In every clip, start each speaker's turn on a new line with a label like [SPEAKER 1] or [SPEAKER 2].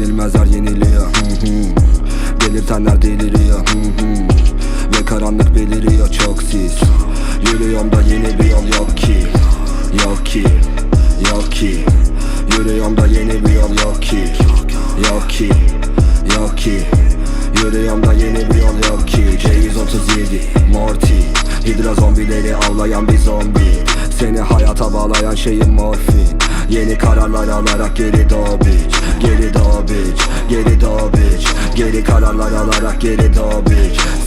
[SPEAKER 1] Yenilmezler yeniliyor hı hı. Belirtenler deliriyor. Ve karanlık beliriyor çok siz Yürüyorum da yeni bir yol yok ki. Yok ki. Yok ki. Yürüyorum da yeni bir yol yok ki. Yok ki. Yok ki. Yürüyorum da yeni bir yol yok ki. C137 Morty. Hidra zombileri avlayan bir zombi. Seni hayata bağlayan şeyin morfin Yeni kararlar alarak geri doğ Geri doğ Geri doğ Geri kararlar alarak geri doğ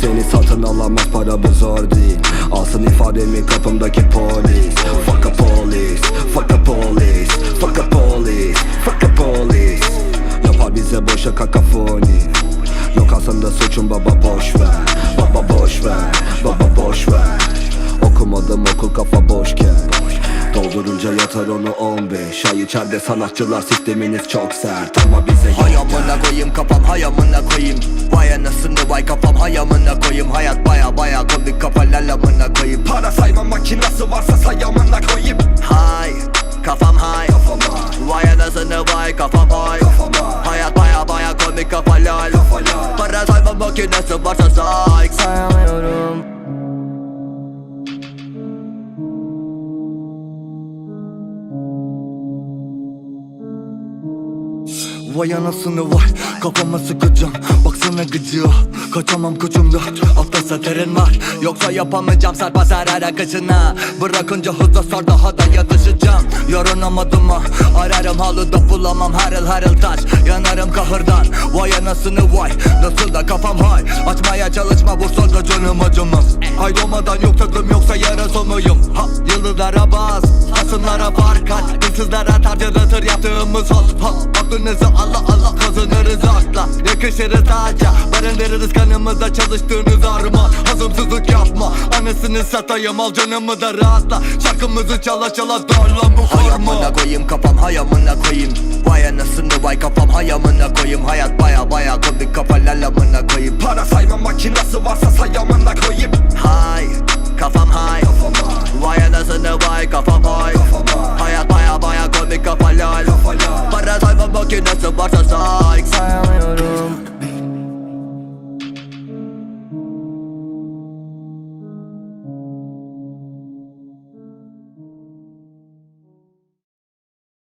[SPEAKER 1] Seni satın alamaz para bu zor değil. Alsın ifademi kapımdaki polis. Fuck a police. Fuck a police. Fuck a police. Fuck a police. Yapar bize boşa kakafoni. Yok aslında suçum baba boş ver. Baba boş ver. Baba boş ver. Okumadım okul kafa boşken Doldurunca yatar onu 15 Ay içeride sanatçılar sisteminiz çok sert. Ama bize yok.
[SPEAKER 2] Hay amına koyayım kafam hay amına koyayım. Vay anasını vay kafam hay amına koyayım. Hayat baya baya komik kafa lal amına koyayım.
[SPEAKER 1] Para sayma makinası varsa say amına koyayım.
[SPEAKER 2] Hay kafam hay.
[SPEAKER 1] Kafam hay.
[SPEAKER 2] Vay anasını vay kafam hay.
[SPEAKER 1] Kafam hay.
[SPEAKER 2] Hayat baya baya komik kafa lal
[SPEAKER 1] Kafa lal.
[SPEAKER 2] Para sayma makinesi varsa say. Sayamıyorum Vay anasını vay. Kafama sıkacağım. Baksana gıcığa kaçamam koçumda. Altta saterin var. Yoksa yapamayacağım Sarpa sarar akışına Bırakınca hızla sar daha da yatışacağım. Yorunamadım ha ararım halıda bulamam. Harıl harıl taş. Yanarım kahırdan. Vay anasını vay. Nasıl da kafam hay. Açmaya çalışma vursa da canım acımaz. Ay doğmadan yok takım yoksa yarası mıyım Ha yıldızlara bas Hasımlara fark at Hırsızlara tarcılatır yaptığımız hal ha, Aklınızı Allah Allah kazanırız akla Yakışırız ağaca Barındırırız kanımızda çalıştığınız armağan Hazımsızlık yapma. Anasını satayım al canımı da rahatla. Şarkımızı çala çala darla bu Hay amına koyayım kafam hay amına koyayım. Vay anasını vay kafam hay amına koyayım. Hayat baya baya komik kafa lal amına koyayım.
[SPEAKER 1] Para sayma makinası varsa say amına koyayım
[SPEAKER 2] Hay. Kafam hay. Vay anasını vay Kafam hay. Baya komik kafa lal
[SPEAKER 1] Kafa